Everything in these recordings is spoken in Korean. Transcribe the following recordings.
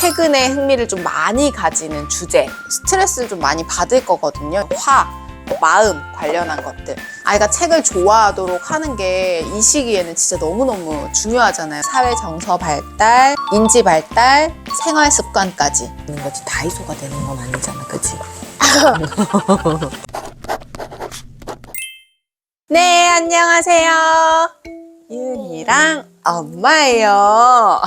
최근에 흥미를 좀 많이 가지는 주제, 스트레스를 좀 많이 받을 거거든요. 화, 뭐 마음 관련한 것들. 아이가 책을 좋아하도록 하는 게 이 시기에는 진짜 너무너무 중요하잖아요. 사회 정서 발달, 인지 발달, 생활 습관까지. 있는 거지 다이소가 되는 건 아니잖아, 그치? 네, 안녕하세요. 윤이랑 엄마예요.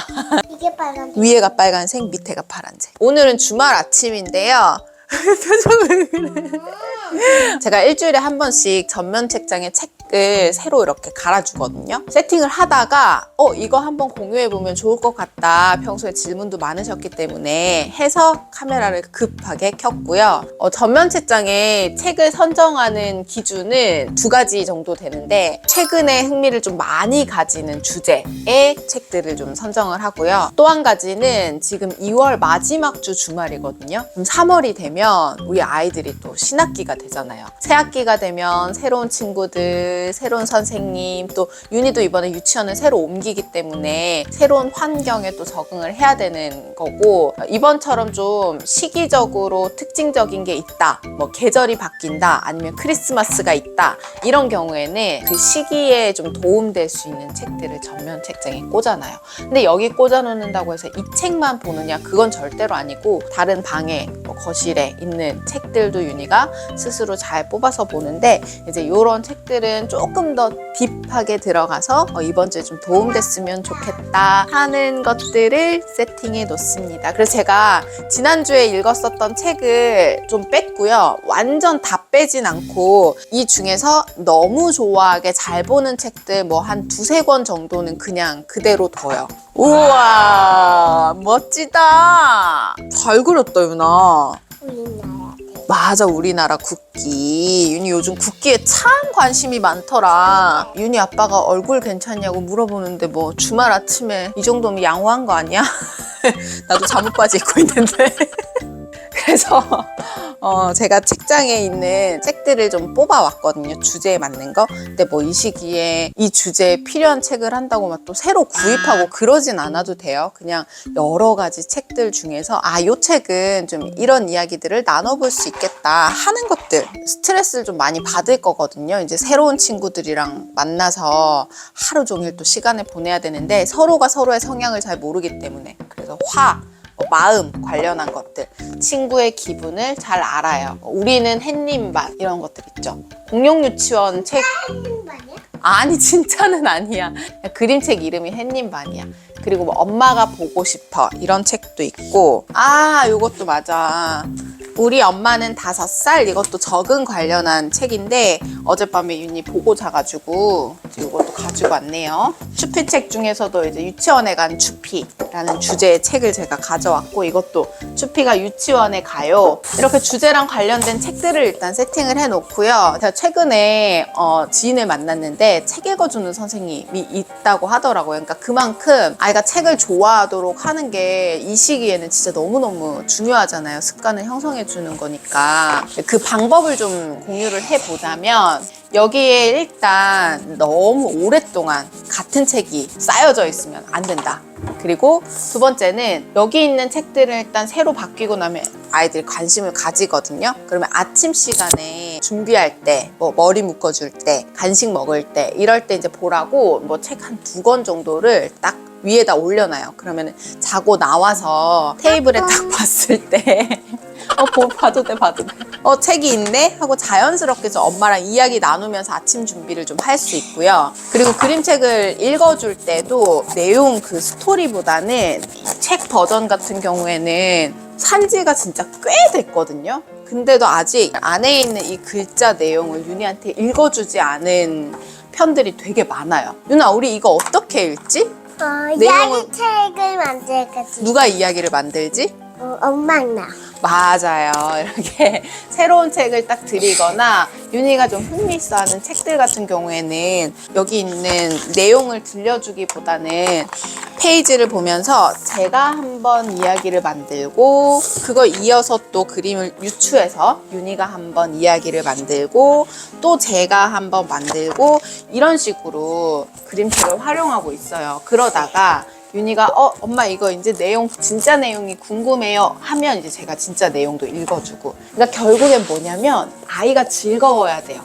이게 빨간 위에가 빨간색, 밑에가 파란색. 오늘은 주말 아침인데요. 표정을 그래. 제가 일주일에 한 번씩 전면 책장에 책을 새로 이렇게 갈아주거든요. 세팅을 하다가 어 이거 한번 공유해 보면 좋을 것 같다. 평소에 질문도 많으셨기 때문에 해서 카메라를 급하게 켰고요. 어, 전면 책장에 책을 선정하는 기준은 두 가지 정도 되는데 최근에 흥미를 좀 많이 가지는 주제의 책들을 좀 선정을 하고요. 또 한 가지는 지금 2월 마지막 주 주말이거든요. 3월이 되면 우리 아이들이 또 신학기가 되잖아요. 새 학기가 되면 새로운 친구들, 새로운 선생님, 또 윤희도 이번에 유치원을 새로 옮기기 때문에 새로운 환경에 또 적응을 해야 되는 거고 이번처럼 좀 시기적으로 특징적인 게 있다. 뭐 계절이 바뀐다. 아니면 크리스마스가 있다. 이런 경우에는 그 시기에 좀 도움될 수 있는 책들을 전면 책장에 꽂아놔요. 근데 여기 꽂아놓는다고 해서 이 책만 보느냐 그건 절대로 아니고 다른 방에 뭐 거실에 있는 책들도 윤희가 스스로 잘 뽑아서 보는데 이제 이런 책들은 조금 더 딥하게 들어가서 어, 이번 주에 좀 도움됐으면 좋겠다 하는 것들을 세팅해 놓습니다. 그래서 제가 지난주에 읽었었던 책을 좀 뺐고요. 완전 다 빼진 않고 이 중에서 너무 좋아하게 잘 보는 책들 뭐 한 두세 권 정도는 그냥 그대로 둬요. 우와 멋지다. 잘 그렸다 유나. 맞아 우리나라 국기 윤이 요즘 국기에 참 관심이 많더라 윤이 아빠가 얼굴 괜찮냐고 물어보는데 뭐 주말 아침에 이 정도면 양호한 거 아니야? 나도 잠옷 바지 입고 있는데 그래서 어, 제가 책장에 있는 책들을 좀 뽑아왔거든요. 주제에 맞는 거. 근데 뭐 이 시기에 이 주제에 필요한 책을 한다고 막 또 새로 구입하고 그러진 않아도 돼요. 그냥 여러 가지 책들 중에서 아, 요 책은 좀 이런 이야기들을 나눠볼 수 있겠다 하는 것들. 스트레스를 좀 많이 받을 거거든요. 이제 새로운 친구들이랑 만나서 하루 종일 또 시간을 보내야 되는데 서로가 서로의 성향을 잘 모르기 때문에. 그래서 화, 뭐 마음 관련한 것들, 친구의 기분을 잘 알아요. 우리는 햇님반 이런 것들 있죠. 공룡 유치원 책? 아니 진짜는 아니야. 그림책 이름이 햇님반이야. 그리고 뭐 엄마가 보고 싶어 이런 책도 있고 아 요것도 맞아. 우리 엄마는 다섯 살 이것도 적응 관련한 책인데 어젯밤에 윤이 보고 자가지고 이것도 가지고 왔네요. 추피 책 중에서도 이제 유치원에 간 추피라는 주제의 책을 제가 가져왔고 이것도 추피가 유치원에 가요. 이렇게 주제랑 관련된 책들을 일단 세팅을 해놓고요. 제가 최근에 어, 지인을 만났는데 책 읽어주는 선생님이 있다고 하더라고요. 그러니까 그만큼 아이가 책을 좋아하도록 하는 게 이 시기에는 진짜 너무너무 중요하잖아요. 습관을 형성해 주는 거니까. 그 방법을 좀 공유를 해보자면 여기에 일단 너무 오랫동안 같은 책이 쌓여져 있으면 안 된다. 그리고 두 번째는 여기 있는 책들을 일단 새로 바뀌고 나면 아이들이 관심을 가지거든요. 그러면 아침 시간에 준비할 때, 뭐 머리 묶어줄 때, 간식 먹을 때, 이럴 때 이제 보라고 뭐 책 한 두 권 정도를 딱 위에다 올려놔요. 그러면 자고 나와서 테이블에 딱 봤을 때 어, 보, 봐도 돼, 봐도 돼. 어, 책이 있네? 하고 자연스럽게 좀 엄마랑 이야기 나누면서 아침 준비를 좀 할 수 있고요. 그리고 그림책을 읽어줄 때도 내용 그 스토리보다는 이책 버전 같은 경우에는 산 지가 진짜 꽤 됐거든요. 근데도 아직 안에 있는 이 글자 내용을 윤희한테 읽어주지 않은 편들이 되게 많아요. 윤아, 우리 이거 어떻게 읽지? 어, 내용을- 이야기 책을 만들 거지. 누가 이야기를 만들지? 어, 엄마랑 나. 맞아요. 이렇게 새로운 책을 딱 드리거나 윤희가 좀 흥미있어하는 책들 같은 경우에는 여기 있는 내용을 들려주기보다는 페이지를 보면서 제가 한번 이야기를 만들고 그걸 이어서 또 그림을 유추해서 윤희가 한번 이야기를 만들고 또 제가 한번 만들고 이런 식으로 그림책을 활용하고 있어요. 그러다가 윤희가 어 엄마 이거 이제 내용 진짜 내용이 궁금해요 하면 이제 제가 진짜 내용도 읽어주고 그러니까 결국엔 뭐냐면 아이가 즐거워야 돼요.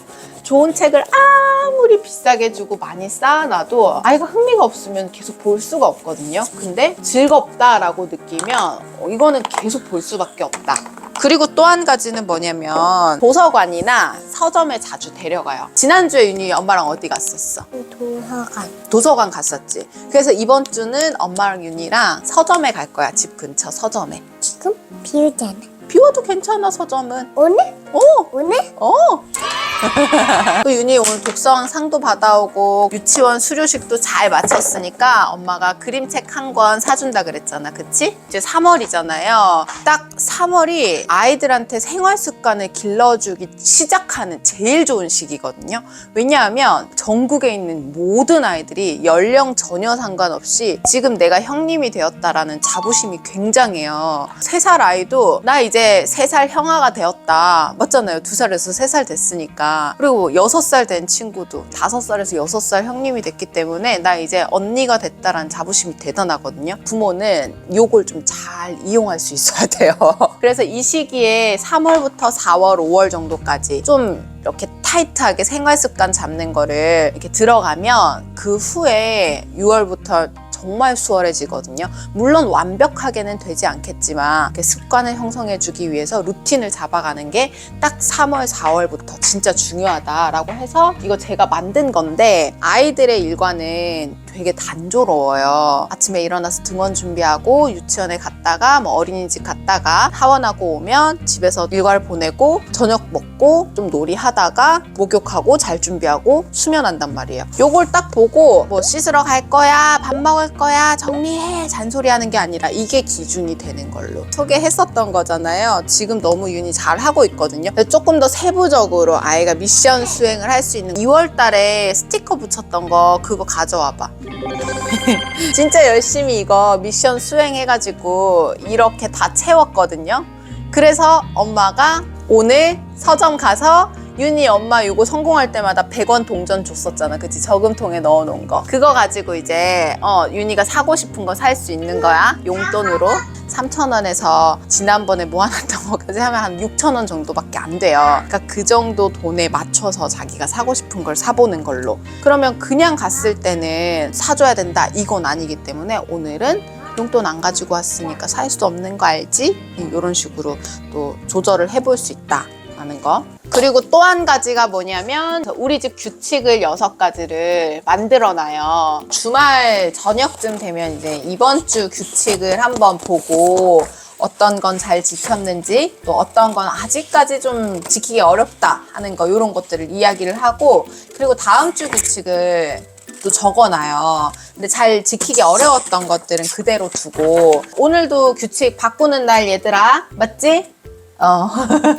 좋은 책을 아무리 비싸게 주고 많이 쌓아놔도 아이가 흥미가 없으면 계속 볼 수가 없거든요. 근데 즐겁다라고 느끼면 어, 이거는 계속 볼 수밖에 없다. 그리고 또 한 가지는 뭐냐면 도서관이나 서점에 자주 데려가요. 지난주에 윤희 엄마랑 어디 갔었어? 도서관. 도서관 갔었지. 그래서 이번 주는 엄마랑 윤희랑 서점에 갈 거야. 집 근처 서점에. 지금 비우잖아. 비워도 괜찮아 서점은. 오늘? 어, 오늘? 어. 또 윤희 오늘 독서왕 상도 받아오고 유치원 수료식도 잘 마쳤으니까 엄마가 그림책 한 권 사준다 그랬잖아. 그치? 이제 3월이잖아요. 딱 3월이 아이들한테 생활 습관을 길러주기 시작하는 제일 좋은 시기거든요. 왜냐하면 전국에 있는 모든 아이들이 연령 전혀 상관없이 지금 내가 형님이 되었다라는 자부심이 굉장해요. 3살 아이도 나 이제 3살 형아가 되었다. 맞잖아요. 2살에서 3살 됐으니까. 그리고 6살 된 친구도 5살에서 6살 형님이 됐기 때문에 나 이제 언니가 됐다라는 자부심이 대단하거든요. 부모는 요걸 좀 잘 이용할 수 있어야 돼요. 그래서 이 시기에 3월부터 4월, 5월 정도까지 좀 이렇게 타이트하게 생활 습관 잡는 거를 이렇게 들어가면 그 후에 6월부터 정말 수월해지거든요. 물론 완벽하게는 되지 않겠지만 습관을 형성해주기 위해서 루틴을 잡아가는 게 딱 3월, 4월부터 진짜 중요하다라고 해서 이거 제가 만든 건데 아이들의 일과는 되게 단조로워요. 아침에 일어나서 등원 준비하고 유치원에 갔다가 뭐 어린이집 갔다가 하원하고 오면 집에서 일과를 보내고 저녁 먹고 좀 놀이하다가 목욕하고 잘 준비하고 수면한단 말이에요. 요걸 딱 보고 뭐 씻으러 갈 거야, 밥 먹을 거야, 정리해 잔소리하는 게 아니라 이게 기준이 되는 걸로 소개했었던 거잖아요. 지금 너무 윤이 잘 하고 있거든요. 조금 더 세부적으로 아이가 미션 수행을 할 수 있는 2월 달에 스티커 붙였던 거 그거 가져와 봐. 진짜 열심히 이거 미션 수행해가지고 이렇게 다 채웠거든요. 그래서 엄마가 오늘 서점 가서 윤희 엄마 이거 성공할 때마다 100원 동전 줬었잖아. 그치? 저금통에 넣어놓은 거. 그거 가지고 이제 어 윤희가 사고 싶은 거 살 수 있는 거야. 용돈으로. 3,000원에서 지난번에 모아놨던 거까지 하면 한 6,000원 정도밖에 안 돼요. 그러니까 그 정도 돈에 맞춰서 자기가 사고 싶은 걸 사보는 걸로. 그러면 그냥 갔을 때는 사줘야 된다. 이건 아니기 때문에 오늘은 용돈 안 가지고 왔으니까 살 수 없는 거 알지? 이런 식으로 또 조절을 해볼 수 있다. 하는 거. 그리고 또 한 가지가 뭐냐면 우리 집 규칙을 여섯 가지를 만들어 놔요. 주말 저녁쯤 되면 이제 이번 주 규칙을 한번 보고 어떤 건 잘 지켰는지 또 어떤 건 아직까지 좀 지키기 어렵다 하는 거 이런 것들을 이야기를 하고 그리고 다음 주 규칙을 또 적어놔요. 근데 잘 지키기 어려웠던 것들은 그대로 두고 오늘도 규칙 바꾸는 날 얘들아 맞지? 어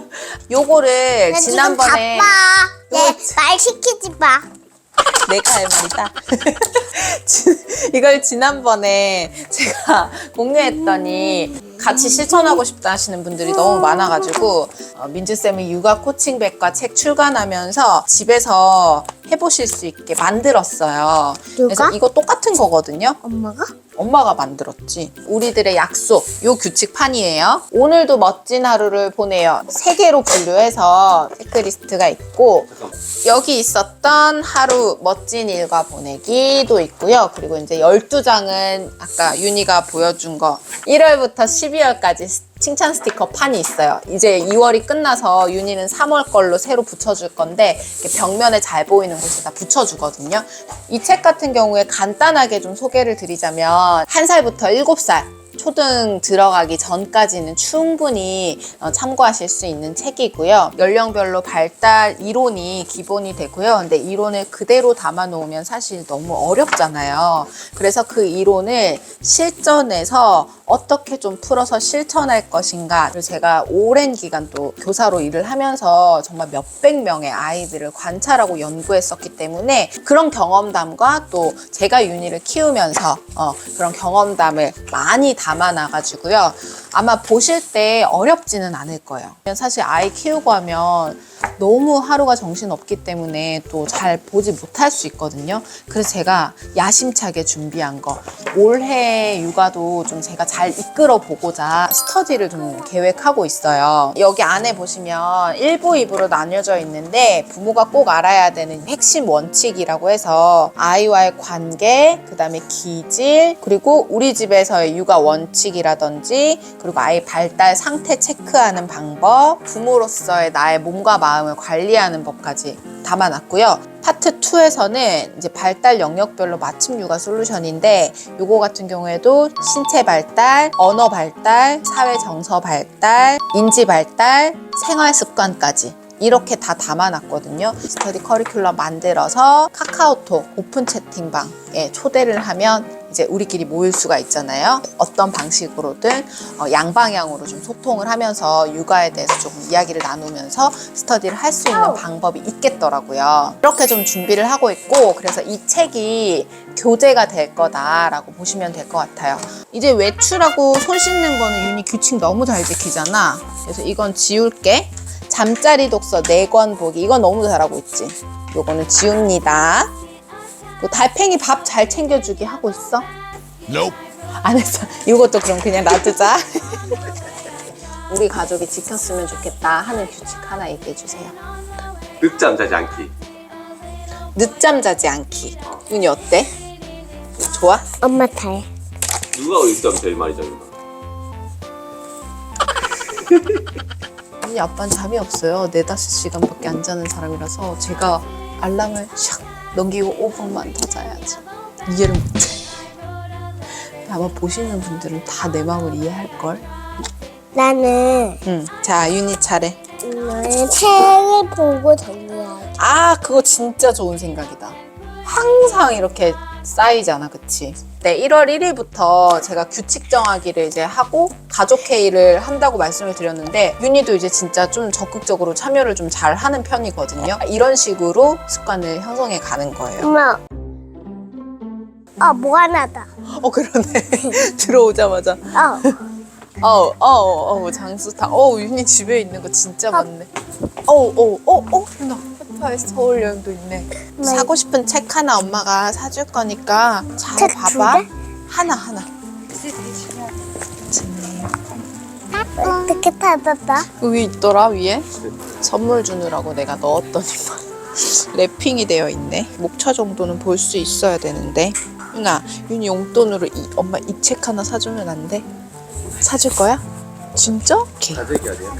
요거를 나 지난번에 지금 바빠. 내말 시키지 마. 내가 할 말이다. 지- 이걸 지난번에 제가 공유했더니 같이 실천하고 싶다 하시는 분들이 너무 많아가지고 어, 민주쌤의 육아 코칭백과 책 출간하면서 집에서 해보실 수 있게 만들었어요. 그래서 누가? 이거 똑같은 거거든요. 엄마가? 엄마가 만들었지. 우리들의 약속, 요 규칙판이에요. 오늘도 멋진 하루를 보내요. 세 개로 분류해서 체크리스트가 있고, 여기 있었던 하루 멋진 일과 보내기도 있고요. 그리고 이제 12장은 아까 윤희가 보여준 거 1월부터 12월까지 칭찬 스티커 판이 있어요. 이제 2월이 끝나서 윤희는 3월 걸로 새로 붙여줄 건데 벽면에 잘 보이는 곳에다 붙여주거든요. 이 책 같은 경우에 간단하게 좀 소개를 드리자면 1살부터 7살 초등 들어가기 전까지는 충분히 어, 참고하실 수 있는 책이고요. 연령별로 발달 이론이 기본이 되고요. 근데 이론을 그대로 담아 놓으면 사실 너무 어렵잖아요. 그래서 그 이론을 실전에서 어떻게 좀 풀어서 실천할 것인가. 를 제가 오랜 기간 또 교사로 일을 하면서 정말 몇백 명의 아이들을 관찰하고 연구했었기 때문에 그런 경험담과 또 제가 윤희를 키우면서 어, 그런 경험담을 많이 담아 놔가지고요. 아마 보실 때 어렵지는 않을 거예요. 사실 아이 키우고 하면 너무 하루가 정신 없기 때문에 또 잘 보지 못할 수 있거든요. 그래서 제가 야심차게 준비한 거 올해 육아도 좀 제가 잘 이끌어 보고자 스터디를 좀 계획하고 있어요. 여기 안에 보시면 1부, 2부로 나뉘어져 있는데 부모가 꼭 알아야 되는 핵심 원칙이라고 해서 아이와의 관계, 그 다음에 기질, 그리고 우리 집에서의 육아 원칙이라든지 그리고 아이 발달 상태 체크하는 방법, 부모로서의 나의 몸과 마음 을 관리하는 법까지 담아놨고요. 파트 2에서는 이제 발달 영역별로 맞춤 육아 솔루션인데 요거 같은 경우에도 신체 발달, 언어 발달, 사회 정서 발달, 인지 발달, 생활 습관까지 이렇게 다 담아놨거든요. 스터디 커리큘럼 만들어서 카카오톡 오픈 채팅방에 초대를 하면 이제 우리끼리 모일 수가 있잖아요. 어떤 방식으로든 어, 양방향으로 좀 소통을 하면서 육아에 대해서 조금 이야기를 나누면서 스터디를 할 수 있는 방법이 있겠더라고요. 이렇게 좀 준비를 하고 있고 그래서 이 책이 교재가 될 거다라고 보시면 될 것 같아요. 이제 외출하고 손 씻는 거는 윤이 규칙 너무 잘 지키잖아. 그래서 이건 지울게. 잠자리 독서 4권 보기 이건 너무 잘하고 있지. 요거는 지웁니다. 그 달팽이 밥 잘 챙겨주기 하고 있어? Nope. 안 했어. 이것도 그럼 그냥 놔두자. 우리 가족이 지켰으면 좋겠다 하는 규칙 하나 얘기해 주세요. 늦잠 자지 않기. 늦잠 자지 않기. 윤이 어때? 좋아? 엄마 탈. 누가 늦잠 제일 많이 자는가? 윤이 아빠는 잠이 없어요. 네다섯 시간밖에 안 자는 사람이라서 제가 알람을 샥 넘기고 5분만 더 자야지. 이해를 못해. 아마 보시는 분들은 다 내 마음을 이해할걸? 나는 응. 자, 윤이 차례. 오늘 책을 보고 정리하기. 아, 그거 진짜 좋은 생각이다. 항상 이렇게 쌓이잖아, 그치? 네, 1월 1일부터 제가 규칙 정하기를 이제 하고 가족 회의를 한다고 말씀을 드렸는데 윤희도 이제 진짜 좀 적극적으로 참여를 좀 잘 하는 편이거든요. 이런 식으로 습관을 형성해 가는 거예요. 엄마. 어, 뭐 하나다. 어, 그러네. 들어오자마자. 어. 어, 어, 어, 장수타. 어, 윤희 집에 있는 거 진짜 많네. 어, 어, 어, 어, 윤아. 페파의 서울 여행도 있네. 사고 싶은 책 하나 엄마가 사줄 거니까 잘책 봐봐. 개? 하나, 하나. 어떻게 닫았다? 그 위에 있더라, 위에. 선물 주느라고 내가 넣었더니만. 랩핑이 되어 있네. 목차 정도는 볼 수 있어야 되는데. 윤아, 윤이 용돈으로 이, 엄마 이 책 하나 사주면 안 돼? 사줄 거야? 진짜? 오케이. 자제기 아니야?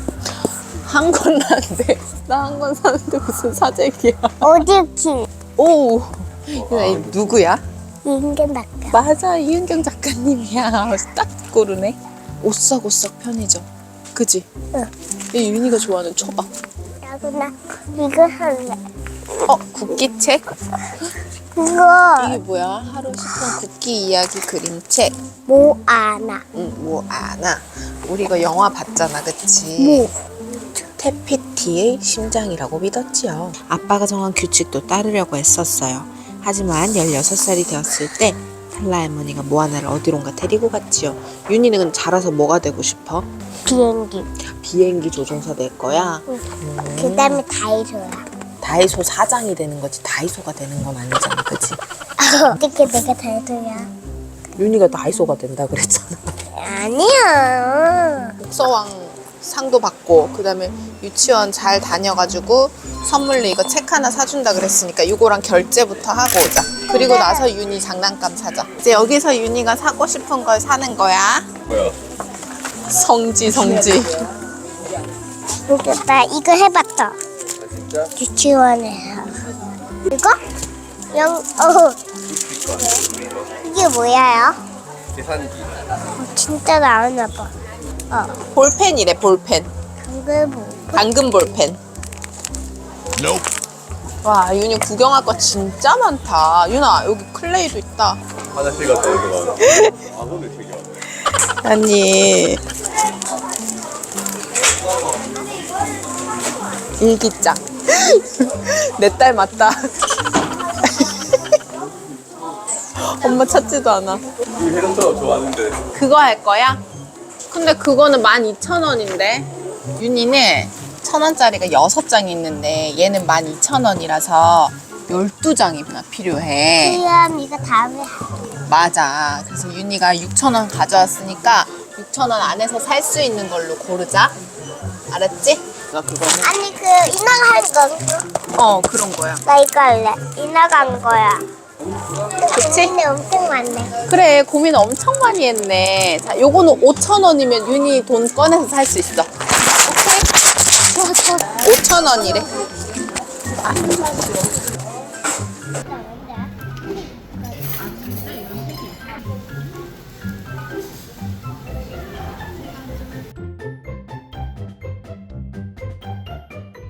한권 난데 나한권 사는데 무슨 사재기야 키? 오이 누구야? 인간 닦아. 맞아 이은경 작가님이야 딱 고르네 오싹오싹 편의점 그지? 응. 이 윤희가 좋아하는 초밥 나구나. 이거 할래. 어 국기책? 이거 이게 뭐야? 하루 싶은 국기 이야기 그림책 뭐 아나. 응, 뭐 아나 우리 이거 영화 봤잖아 그치? 뭐. 테피티의 심장이라고 믿었지요. 아빠가 정한 규칙도 따르려고 했었어요. 하지만 16살이 되었을 때 찰라 할머니가 모아나를 어디론가 데리고 갔지요. 윤희는 자라서 뭐가 되고 싶어? 비행기. 비행기 조종사 될 거야. 그 다음에 다이소야. 다이소 사장이 되는 거지 다이소가 되는 건 아니잖아, 그치? 어떻게 내가 다이소야? 윤희가 다이소가 된다 그랬잖아. 아니야. 독서왕 상도 받고 그다음에 유치원 잘 다녀가지고 선물로 이거 책 하나 사준다 그랬으니까 이거랑 결제부터 하고 오자. 그리고 나서 윤희 장난감 사자. 이제 여기서 윤희가 사고 싶은 걸 사는 거야. 뭐야? 성지 성지. 모르겠다. 이거 해봤다. 아, 진짜? 유치원에서. 이거? 영, 어. 이게 뭐야요? 계산기. 어, 진짜 나오나 봐. 어. 볼펜이래 볼펜. 뭐. 당근 볼펜. Nope. 와 윤희 구경할 거 진짜 많다. 윤아 여기 클레이도 있다. 화장실 갔다 많아. 아, 되게 많아. 아니 일기장 내 딸 맞다 엄마 찾지도 않아 이 해동처럼 좋아하는데. 그거 할 거야? 근데 그거는 12,000원인데 윤희는 1,000원짜리가 6장 있는데 얘는 12,000원이라서 12장이나 필요해. 그럼 이거 다음에 맞아. 그래서 윤희가 6,000원 가져왔으니까 6,000원 안에서 살 수 있는 걸로 고르자. 알았지? 나 그거는 아니 그 이나가 할 거. 어 그런 거야. 나 이거 할래. 이나가 한 거야. 그치? 근데 엄청 많네. 그래 고민 엄청 많이 했네. 자 요거는 5,000원이면 윤희 돈 꺼내서 살 수 있어. 오케이? 5,000원이래.